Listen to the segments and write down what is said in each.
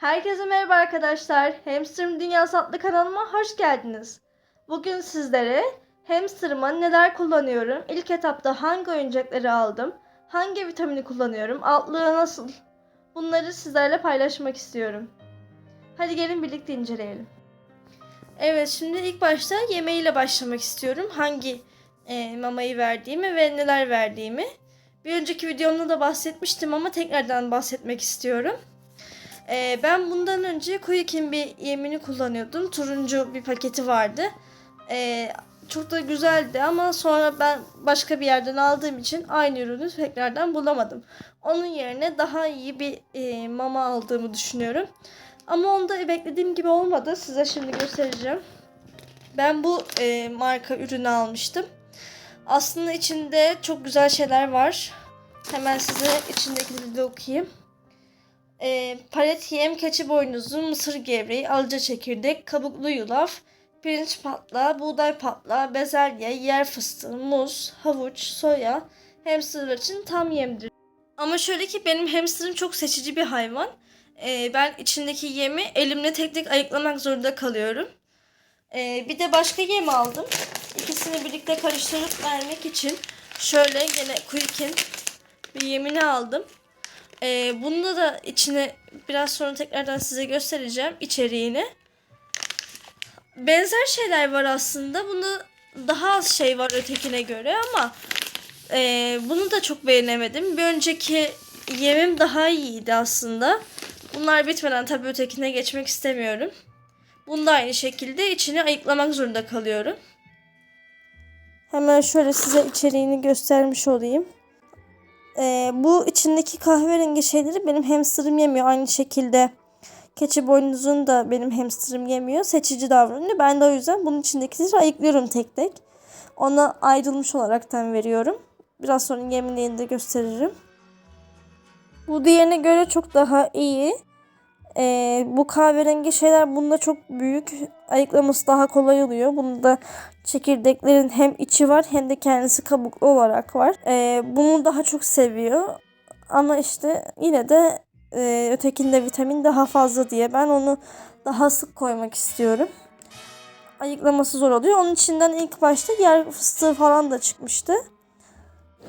Herkese merhaba arkadaşlar. Hamsterım Dünyası adlı kanalıma hoş geldiniz. Bugün sizlere hamsterıma neler kullanıyorum, ilk etapta hangi oyuncakları aldım, hangi vitamini kullanıyorum, altlığı nasıl bunları sizlerle paylaşmak istiyorum. Hadi gelin birlikte inceleyelim. Evet şimdi ilk başta yemeğiyle başlamak istiyorum. Hangi e, mamayı verdiğimi ve neler verdiğimi. Bir önceki videomda da bahsetmiştim ama tekrardan bahsetmek istiyorum. Ee, ben bundan önce Quick'in bir yemini kullanıyordum. Turuncu bir paketi vardı. Ee, çok da güzeldi ama sonra ben başka bir yerden aldığım için aynı ürünü tekrardan bulamadım. Onun yerine daha iyi bir e, mama aldığımı düşünüyorum. Ama onda beklediğim gibi olmadı. Size şimdi göstereceğim. Ben bu e, marka ürünü almıştım. Aslında içinde çok güzel şeyler var. Hemen size içindekileri de okuyayım. E, palet yem, keçi boynuzu, mısır gevreği, alıca çekirdek, kabuklu yulaf, pirinç patlağı, buğday patlağı, bezelye, yer fıstığı, muz, havuç, soya hamsterlar için tam yemdir. Ama şöyle ki benim hamsterım çok seçici bir hayvan. E, ben içindeki yemi elimle tek tek ayıklamak zorunda kalıyorum. E, bir de başka yem aldım. İkisini birlikte karıştırıp vermek için şöyle gene Quick'in bir yemini aldım. Ee, bunda da içine biraz sonra tekrardan size göstereceğim içeriğini. Benzer şeyler var aslında. Bunda daha az şey var ötekine göre ama e, bunu da çok beğenemedim. Bir önceki yemim daha iyiydi aslında. Bunlar bitmeden tabii ötekine geçmek istemiyorum. Bunda aynı şekilde içini ayıklamak zorunda kalıyorum. Hemen şöyle size içeriğini göstermiş olayım. Ee, bu içindeki kahverengi şeyleri benim hamsterım yemiyor. Aynı şekilde keçi boynuzunu da benim hamsterım yemiyor. Seçici davranıyor. Ben de o yüzden bunun içindekileri ayıklıyorum tek tek. Ona ayrılmış olaraktan veriyorum. Biraz sonra yemliğini de gösteririm. Bu diğerine göre çok daha iyi. Ee, bu kahverengi şeyler bunda çok büyük. Ayıklaması daha kolay oluyor. Bunda çekirdeklerin hem içi var hem de kendisi kabuklu olarak var. Ee, bunu daha çok seviyor. Ama işte yine de e, ötekinde vitamin daha fazla diye ben onu daha sık koymak istiyorum. Ayıklaması zor oluyor. Onun içinden ilk başta yer fıstığı falan da çıkmıştı.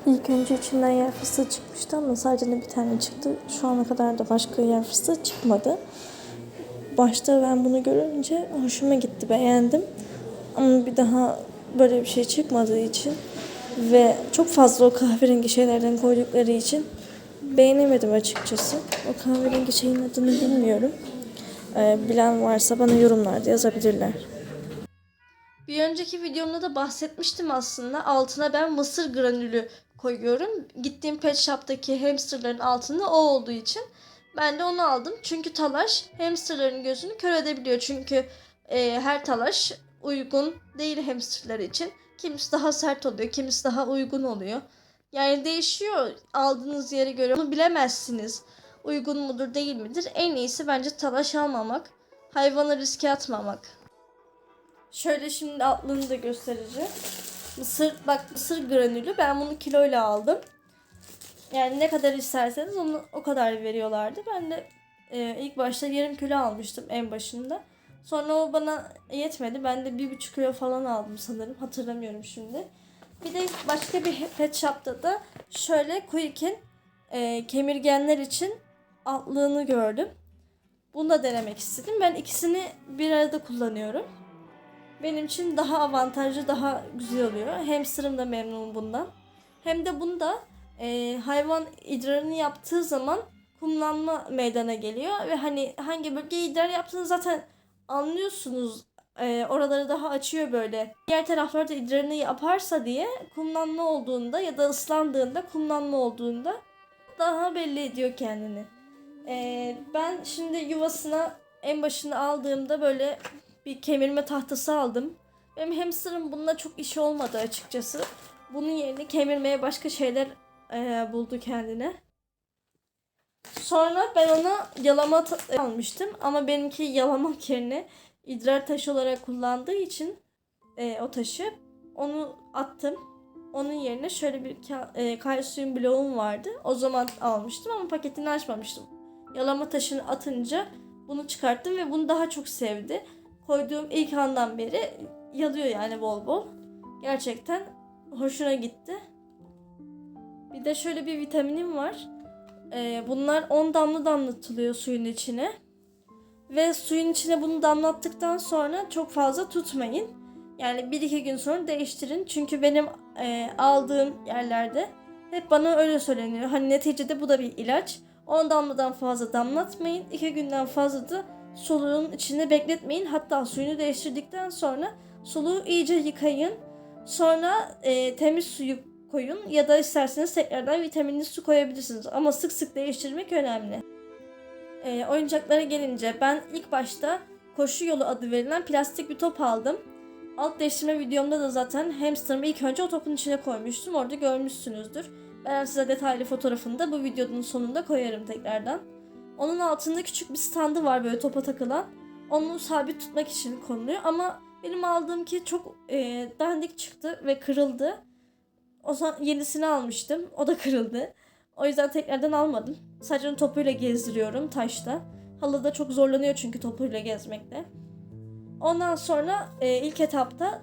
İlk önce içinden yer fıstığı çıkmıştı ama sadece de bir tane çıktı. Şu ana kadar da başka yer fıstığı çıkmadı. Başta ben bunu görünce hoşuma gitti, beğendim. Ama bir daha böyle bir şey çıkmadığı için ve çok fazla o kahverengi şeylerden koydukları için beğenemedim açıkçası. O kahverengi şeyin adını bilmiyorum. Ee, bilen varsa bana yorumlarda yazabilirler. Bir önceki videomda da bahsetmiştim aslında. Altına ben mısır granülü koyuyorum. Gittiğim pet shop'taki hamsterların altında o olduğu için ben de onu aldım. Çünkü talaş hamsterların gözünü kör edebiliyor. Çünkü e, her talaş uygun değil hamsterlar için. Kimisi daha sert oluyor, kimisi daha uygun oluyor. Yani değişiyor aldığınız yere göre. Bunu bilemezsiniz. Uygun mudur değil midir? En iyisi bence talaş almamak. Hayvanı riske atmamak. Şöyle şimdi altlığını da göstereceğim. Mısır, bak mısır granülü. Ben bunu kiloyla aldım. Yani ne kadar isterseniz onu o kadar veriyorlardı. Ben de e, ilk başta yarım kilo almıştım en başında. Sonra o bana yetmedi. Ben de bir buçuk kilo falan aldım sanırım. Hatırlamıyorum şimdi. Bir de başka bir pet shop'ta da şöyle Quick'in e, kemirgenler için altlığını gördüm. Bunu da denemek istedim. Ben ikisini bir arada kullanıyorum. Benim için daha avantajlı, daha güzel oluyor. Hamsterım da memnun bundan. Hem de bunda e, hayvan idrarını yaptığı zaman kumlanma meydana geliyor. Ve hani hangi bölgeye idrar yaptığını zaten anlıyorsunuz. E, oraları daha açıyor böyle. Diğer taraflarda idrarını yaparsa diye kumlanma olduğunda ya da ıslandığında kumlanma olduğunda daha belli ediyor kendini. E, ben şimdi yuvasına en başını aldığımda böyle bir kemirme tahtası aldım. Benim hamsterım bununla çok işi olmadı açıkçası. Bunun yerine kemirmeye başka şeyler e, buldu kendine. Sonra ben ona yalama ta- almıştım ama benimki yalamak yerine idrar taşı olarak kullandığı için e, o taşı onu attım. Onun yerine şöyle bir e, kalsiyum bloğum vardı. O zaman almıştım ama paketini açmamıştım. Yalama taşını atınca bunu çıkarttım ve bunu daha çok sevdi. Koyduğum ilk andan beri yalıyor yani bol bol. Gerçekten hoşuna gitti. Bir de şöyle bir vitaminim var. Ee, bunlar 10 damla damlatılıyor suyun içine. Ve suyun içine bunu damlattıktan sonra çok fazla tutmayın. Yani 1-2 gün sonra değiştirin. Çünkü benim e, aldığım yerlerde hep bana öyle söyleniyor. Hani neticede bu da bir ilaç. 10 damladan fazla damlatmayın. 2 günden fazla da soluğun içinde bekletmeyin. Hatta suyunu değiştirdikten sonra soluğu iyice yıkayın. Sonra e, temiz suyu koyun ya da isterseniz tekrardan vitaminli su koyabilirsiniz. Ama sık sık değiştirmek önemli. E, oyuncaklara gelince ben ilk başta koşu yolu adı verilen plastik bir top aldım. Alt değiştirme videomda da zaten hamsterımı ilk önce o topun içine koymuştum. Orada görmüşsünüzdür. Ben size detaylı fotoğrafını da bu videonun sonunda koyarım tekrardan. Onun altında küçük bir standı var böyle topa takılan. Onu sabit tutmak için konuluyor ama benim aldığım ki çok e, dandik çıktı ve kırıldı. O zaman yenisini almıştım. O da kırıldı. O yüzden tekrardan almadım. Sadece onu topuyla gezdiriyorum taşta. Halıda çok zorlanıyor çünkü topuyla gezmekte. Ondan sonra e, ilk etapta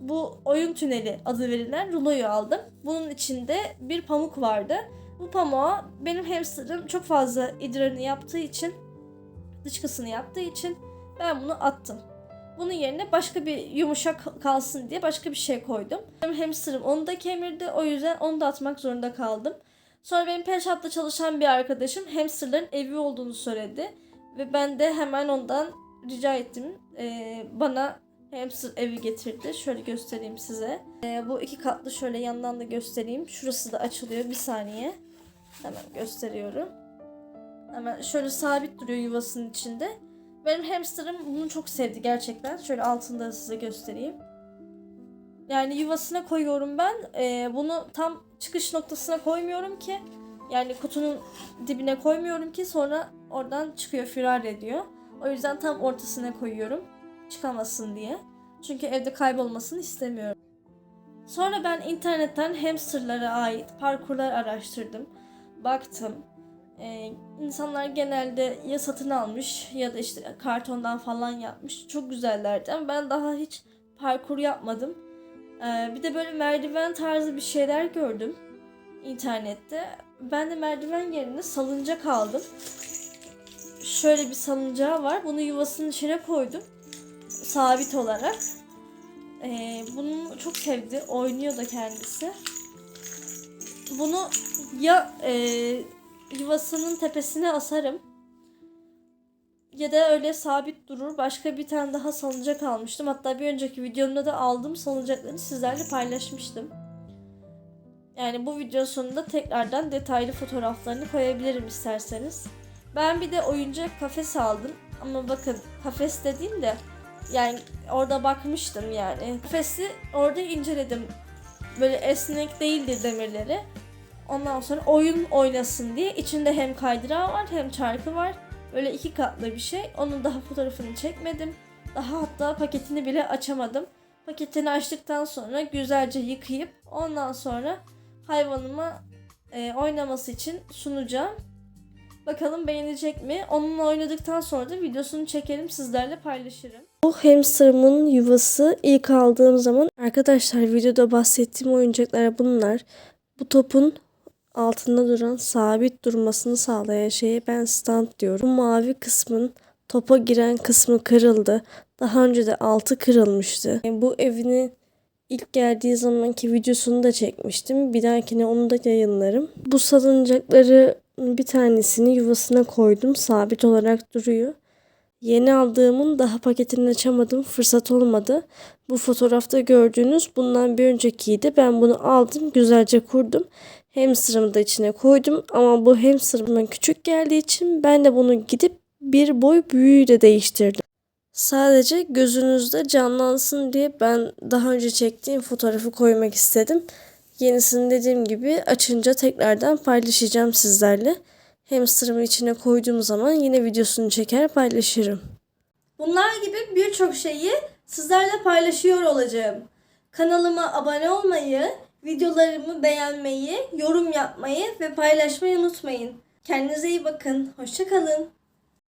bu oyun tüneli adı verilen ruloyu aldım. Bunun içinde bir pamuk vardı. Bu pamuğa benim hamsterım çok fazla idrarını yaptığı için, dışkısını yaptığı için ben bunu attım. Bunun yerine başka bir yumuşak kalsın diye başka bir şey koydum. Benim hamsterım onu da kemirdi. O yüzden onu da atmak zorunda kaldım. Sonra benim Pet çalışan bir arkadaşım hamsterların evi olduğunu söyledi. Ve ben de hemen ondan rica ettim. Ee, bana hamster evi getirdi. Şöyle göstereyim size. Ee, bu iki katlı şöyle yandan da göstereyim. Şurası da açılıyor. Bir saniye. Hemen gösteriyorum. Hemen şöyle sabit duruyor yuvasının içinde. Benim hamsterım bunu çok sevdi gerçekten. Şöyle altında da size göstereyim. Yani yuvasına koyuyorum ben. Ee, bunu tam çıkış noktasına koymuyorum ki. Yani kutunun dibine koymuyorum ki sonra oradan çıkıyor firar ediyor. O yüzden tam ortasına koyuyorum. Çıkamasın diye. Çünkü evde kaybolmasını istemiyorum. Sonra ben internetten hamsterlara ait parkurlar araştırdım. Baktım. Ee, insanlar genelde ya satın almış ya da işte kartondan falan yapmış. Çok güzellerdi ama ben daha hiç parkur yapmadım. Ee, bir de böyle merdiven tarzı bir şeyler gördüm internette. Ben de merdiven yerine salıncak aldım. Şöyle bir salıncağı var. Bunu yuvasının içine koydum. Sabit olarak. Ee, bunu çok sevdi. Oynuyor da kendisi. Bunu ya e, yuvasının tepesine asarım. Ya da öyle sabit durur. Başka bir tane daha salıncak almıştım. Hatta bir önceki videomda da aldım salıncakları sizlerle paylaşmıştım. Yani bu video sonunda tekrardan detaylı fotoğraflarını koyabilirim isterseniz. Ben bir de oyuncak kafes aldım. Ama bakın kafes dediğim de yani orada bakmıştım yani. Kafesi orada inceledim. Böyle esnek değildir demirleri. Ondan sonra oyun oynasın diye içinde hem kaydırağı var hem çarkı var. Böyle iki katlı bir şey. Onun daha fotoğrafını çekmedim. Daha hatta paketini bile açamadım. Paketini açtıktan sonra güzelce yıkayıp ondan sonra hayvanıma e, oynaması için sunacağım. Bakalım beğenecek mi? Onunla oynadıktan sonra da videosunu çekerim sizlerle paylaşırım. Bu hamsterımın yuvası ilk aldığım zaman arkadaşlar videoda bahsettiğim oyuncaklar bunlar. Bu topun altında duran sabit durmasını sağlayan şeye ben stand diyorum. Bu mavi kısmın topa giren kısmı kırıldı. Daha önce de altı kırılmıştı. Bu evini ilk geldiği zamanki videosunu da çekmiştim. Bir dahakine onu da yayınlarım. Bu salıncakları bir tanesini yuvasına koydum. Sabit olarak duruyor. Yeni aldığımın daha paketini açamadım. Fırsat olmadı. Bu fotoğrafta gördüğünüz bundan bir öncekiydi. Ben bunu aldım. Güzelce kurdum. Hamsterımı da içine koydum. Ama bu hamsterıma küçük geldiği için ben de bunu gidip bir boy büyüğüyle değiştirdim. Sadece gözünüzde canlansın diye ben daha önce çektiğim fotoğrafı koymak istedim. Yenisini dediğim gibi açınca tekrardan paylaşacağım sizlerle. Hamsterımı içine koyduğum zaman yine videosunu çeker paylaşırım. Bunlar gibi birçok şeyi sizlerle paylaşıyor olacağım. Kanalıma abone olmayı, videolarımı beğenmeyi, yorum yapmayı ve paylaşmayı unutmayın. Kendinize iyi bakın. Hoşçakalın.